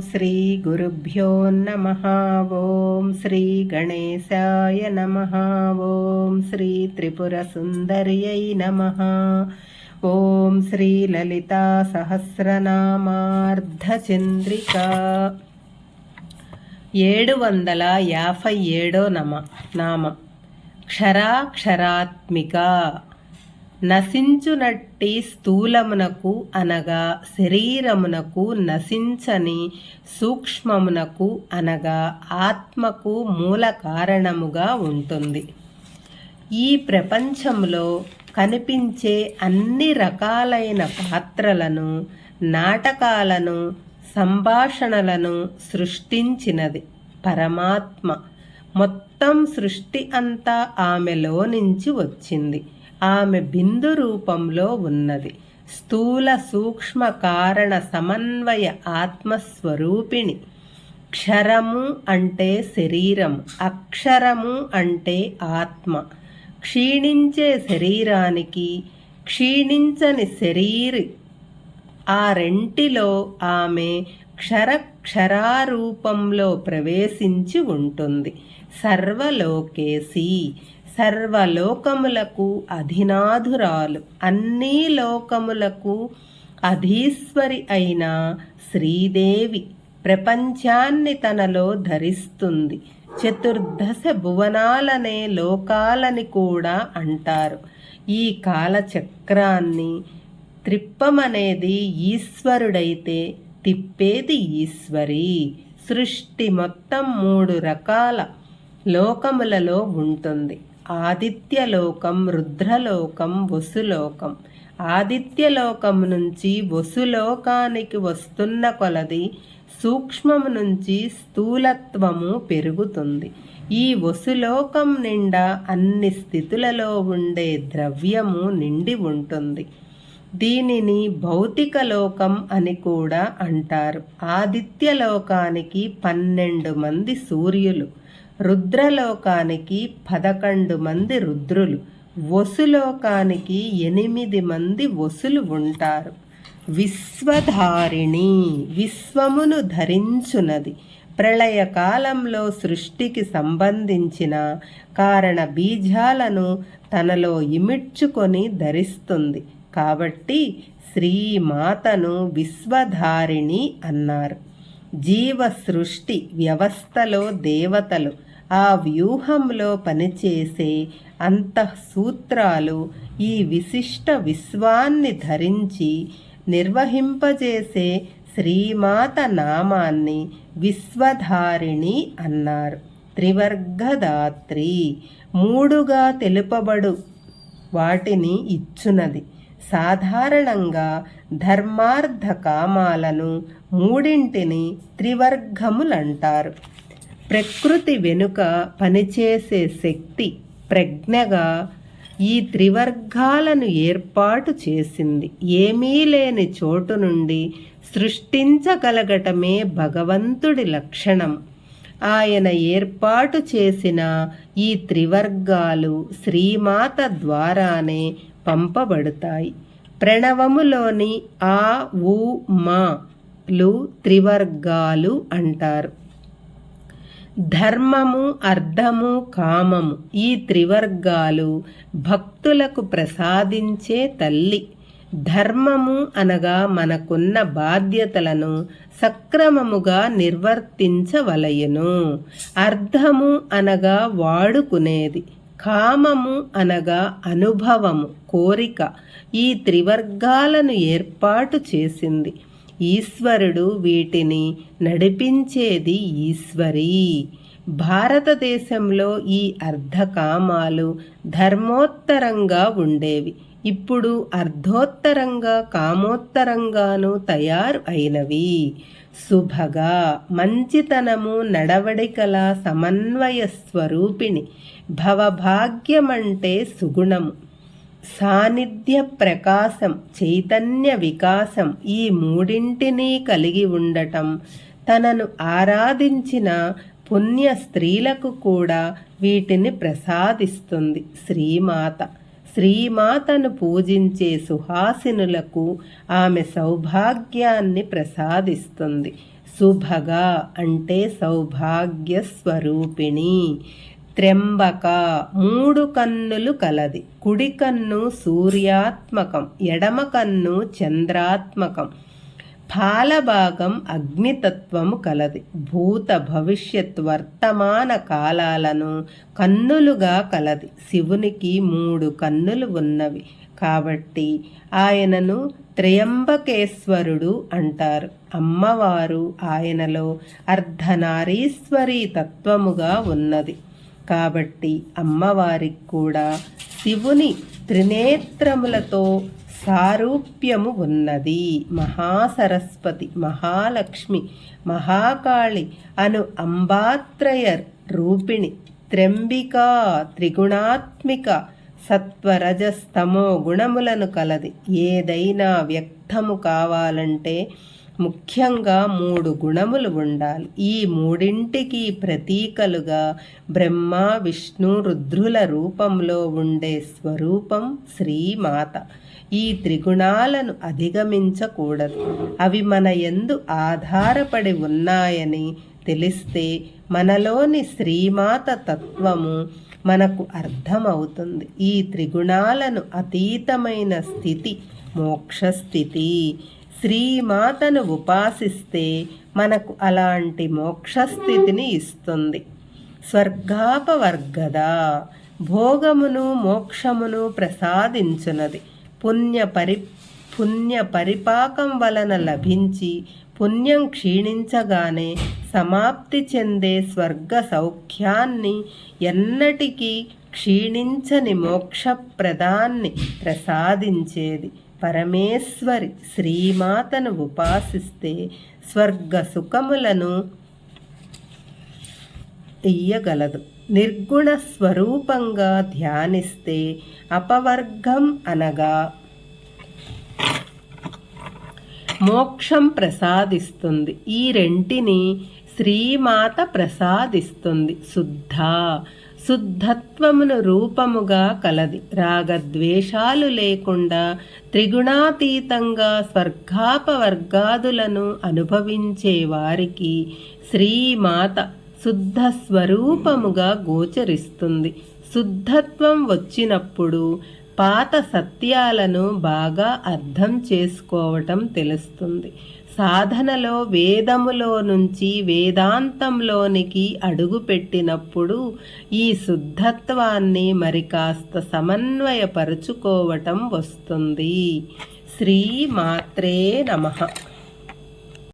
శ్రీ గురుభ్యో నమ. ఓం శ్రీ గణేశాయ నమ. ఓం శ్రీ త్రిపుర సుందర్యై నమ. ఓం శ్రీ లలితా సహస్రనామార్ధచంద్రిక ఏడు వందల యాభై ఏడో నమ నామ. క్షరాక్షరాత్మిక. నశించునట్టి స్థూలమునకు అనగా శరీరమునకు నశించని సూక్ష్మమునకు అనగా ఆత్మకు మూల కారణముగా ఉంటుంది. ఈ ప్రపంచంలో కనిపించే అన్ని రకాలైన పాత్రలను నాటకాలను సంభాషణలను సృష్టించినది పరమాత్మ. మొత్తం సృష్టి అంతా ఆమెలో నుంచి వచ్చింది. ఆమె బిందు రూపంలో ఉన్నది. స్థూల సూక్ష్మ కారణ సమన్వయ ఆత్మస్వరూపిణి. క్షరము అంటే శరీరం అక్షరము అంటే ఆత్మ. క్షీణించే శరీరానికి క్షీణించని శరీరి ఆ రెంటిలో ఆమె క్షరక్షరారూపంలో ప్రవేశించి ఉంటుంది. సర్వలోకేసి సర్వలోకములకు అధినాధురాలు. అన్ని లోకములకు అధీశ్వరి అయిన శ్రీదేవి ప్రపంచాన్ని తనలో ధరిస్తుంది. చతుర్దశ భువనాలనే లోకాలని కూడా అంటారు. ఈ కాలచక్రాన్ని త్రిప్పమనేది ఈశ్వరుడైతే తిప్పేది ఈశ్వరి. సృష్టి మొత్తం మూడు రకాల లోకములలో ఉంటుంది. ఆదిత్యలోకం రుద్రలోకం వసులోకం. ఆదిత్యలోకం నుంచి వసులోకానికి వస్తున్న కొలది సూక్ష్మము నుంచి స్థూలత్వము పెరుగుతుంది. ఈ వసులోకం నిండా అన్ని స్థితులలో ఉండే ద్రవ్యము నిండి ఉంటుంది. దీనిని భౌతిక లోకం అని కూడా అంటారు. ఆదిత్యలోకానికి పన్నెండు మంది సూర్యులు. రుద్రలోకానికి పదకొండు మంది రుద్రులు వసులోకానికి ఎనిమిది మంది వసులు ఉంటారు. విశ్వధారిణి విశ్వమును ధరించునది. ప్రళయకాలంలో సృష్టికి సంబంధించిన కారణ బీజాలను తనలో ఇమిడ్చుకొని ధరిస్తుంది. కాబట్టి శ్రీమాతను విశ్వధారిణి అన్నారు. జీవ సృష్టి వ్యవస్థలో దేవతలు ఆ వ్యూహంలో పనిచేసే అంతఃసూత్రాలు ఈ విశిష్ట విశ్వాన్ని ధరించి నిర్వహింపజేసే శ్రీమాత నామాన్ని విశ్వధారిణి అన్నారు. త్రివర్గదాత్రి మూడుగా తెలుపబడు వాటిని ఇచ్చునది. సాధారణంగా ధర్మార్థ కామాలను మూడింటిని త్రివర్గములంటారు. ప్రకృతి వెనుక పనిచేసే శక్తి ప్రజ్ఞగా ఈ త్రివర్గాలను ఏర్పాటు చేసింది. ఏమీ లేని చోటు నుండి సృష్టించగలగటమే భగవంతుడి లక్షణం. ఆయన ఏర్పాటు చేసిన ఈ త్రివర్గాలు శ్రీమాత ద్వారానే పంపబడతాయి. ప్రణవములోని ఆ ఉ మాలు త్రివర్గాలు అంటారు. ధర్మము అర్థము కామము ఈ త్రివర్గాలు భక్తులకు ప్రసాదించే తల్లి. ధర్మము అనగా మనకున్న బాధ్యతలను సక్రమముగా నిర్వర్తించవలయను. అర్థము అనగా వాడుకునేది. కామము అనగా అనుభవము కోరిక ఈ త్రివర్గాలను ఏర్పాటు చేసింది. ఈశ్వరుడు వీటిని నడిపించేది ఈశ్వరి. భారతదేశంలో ఈ అర్ధకామాలు ధర్మోత్తరంగా ఉండేవి. ఇప్పుడు అర్ధోత్తరంగా కామోత్తరంగాను తయారు అయినవి శుభగా మంచితనము నడవడికల సమన్వయ స్వరూపిణి. భవభాగ్యమంటే సుగుణము. సాన్నిధ్య ప్రకాశం చైతన్య వికాసం ఈ మూడింటినీ కలిగి ఉండటం తనను ఆరాధించిన పుణ్య స్త్రీలకు కూడా వీటిని ప్రసాదిస్తుంది. శ్రీమాత. శ్రీమాతను పూజించే సుహాసినులకు ఆమె సౌభాగ్యాన్ని ప్రసాదిస్తుంది. శుభగా అంటే సౌభాగ్య స్వరూపిణి త్రెంబక. మూడు కన్నులు కలది. కుడి కన్ను సూర్యాత్మకం ఎడమ కన్ను చంద్రాత్మకం. ఫాలభాగం అగ్నితత్వము కలది. భూత భవిష్యత్ వర్తమాన కాలాలను కన్నులుగా కలది. శివునికి మూడు కన్నులు ఉన్నవి. కాబట్టి ఆయనను త్రయంబకేశ్వరుడు అంటారు. అమ్మవారు ఆయనలో అర్ధనారీశ్వరీ తత్వముగా ఉన్నది. కాబట్టి అమ్మవారికి కూడా శివుని త్రినేత్రములతో సారూప్యము ఉన్నది. మహాసరస్వతి మహాలక్ష్మి మహాకాళి అను అంబాత్రయర్ రూపిణి త్ర్యంబికా త్రిగుణాత్మిక సత్వరజస్తమో గుణములను కలది. ఏదైనా వ్యక్తము కావాలంటే ముఖ్యంగా మూడు గుణములు ఉండాలి. ఈ మూడింటికి ప్రతీకలుగా బ్రహ్మ విష్ణు రుద్రుల రూపంలో ఉండే స్వరూపం శ్రీమాత. ఈ త్రిగుణాలను అధిగమించకూడదు. అవి మన ఎందు ఆధారపడి ఉన్నాయని తెలిస్తే మనలోని శ్రీమాత తత్వము మనకు అర్థమవుతుంది. ఈ త్రిగుణాలను అతీతమైన స్థితి మోక్షస్థితి. శ్రీమాతను ఉపాసిస్తే మనకు అలాంటి మోక్షస్థితిని ఇస్తుంది. స్వర్గాపవర్గద భోగమును మోక్షమును ప్రసాదించునది. పుణ్య పరి పుణ్య పరిపాకం వలన లభించి పుణ్యం క్షీణించగానే సమాప్తి చెందే స్వర్గ సౌఖ్యాన్ని ఎన్నటికీ క్షీణించని మోక్షప్రదాన్ని ప్రసాదించేది. పరమేశ్వరి శ్రీమాతను ఉపాసిస్తే స్వర్గ సుఖములను ఇయ్యగలదు నిర్గుణ స్వరూపంగా ధ్యానిస్తే అపవర్గం అనగా మోక్షం ప్రసాదిస్తుంది. ఈ రెంటిని శ్రీమాత ప్రసాదిస్తుంది. శుద్ధ శుద్ధత్వమును రూపముగా కలది. రాగద్వేషాలు లేకుండా త్రిగుణాతీతంగా స్వర్గాపవర్గాదులను అనుభవించే వారికి శ్రీమాత శుద్ధ స్వరూపముగా గోచరిస్తుంది. శుద్ధత్వం వచ్చినప్పుడు పాత సత్యాలను బాగా అర్థం చేసుకోవటం తెలుస్తుంది. సాధనలో వేదములో నుంచి వేదాంతంలోనికి అడుగుపెట్టినప్పుడు ఈ శుద్ధత్వాన్ని మరి కాస్త సమన్వయపరుచుకోవటం వస్తుంది. శ్రీ మాత్రే నమ.